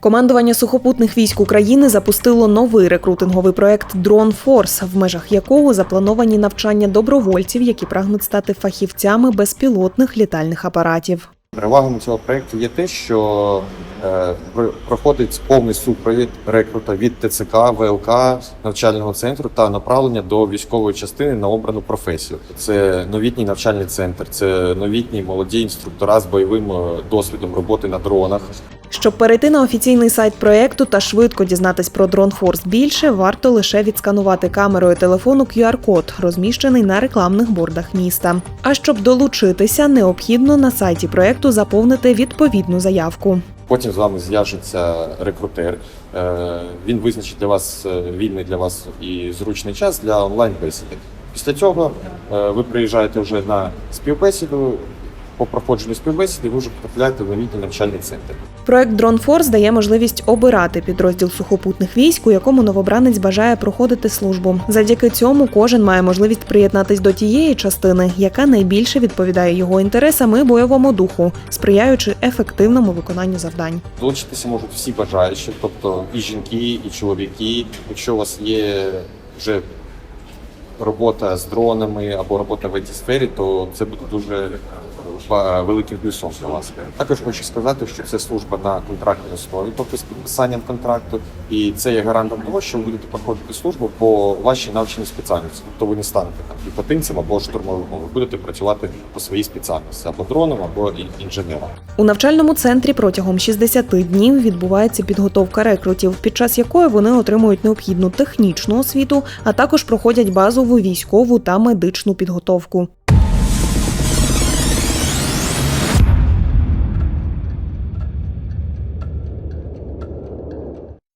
Командування сухопутних військ України запустило новий рекрутинговий проект Дрон Форс, в межах якого заплановані навчання добровольців, які прагнуть стати фахівцями безпілотних літальних апаратів. Перевагами цього проєкту є те, що е, проходить повний супровід рекрута від ТЦК, ВЛК, навчального центру та направлення до військової частини на обрану професію. Це новітній навчальний центр, це новітні молоді інструктора з бойовим е, досвідом роботи на дронах. Щоб перейти на офіційний сайт проекту та швидко дізнатись про Форс більше, варто лише відсканувати камерою телефону QR-код, розміщений на рекламних бордах міста. А щоб долучитися, необхідно на сайті проекту заповнити відповідну заявку. Потім з вами зв'яжеться рекрутер. Е, Він визначить для вас е, вільний для вас і зручний час для онлайн бесіди. Після цього е, ви приїжджаєте вже на співбесіду. По проходженню співбесіди ви вже потрапляєте в новітній навчальний центр. Проект Дрон Форс дає можливість обирати підрозділ сухопутних військ, у якому новобранець бажає проходити службу. Завдяки цьому кожен має можливість приєднатись до тієї частини, яка найбільше відповідає його інтересам і бойовому духу, сприяючи ефективному виконанню завдань. Долучитися можуть всі бажаючі, тобто і жінки, і чоловіки. Якщо у вас є вже робота з дронами або робота в it сфері, то це буде дуже великим плюсом для вас. Також хочу сказати, що це служба на контрактній основі, тобто з підписанням контракту, і це є гарантом того, що ви будете проходити службу по вашій навченій спеціальності. Тобто ви не станете там піхотинцем або штурмовиком, ви будете працювати по своїй спеціальності або дроном, або інженером. У навчальному центрі протягом 60 днів відбувається підготовка рекрутів, під час якої вони отримують необхідну технічну освіту, а також проходять базову військову та медичну підготовку.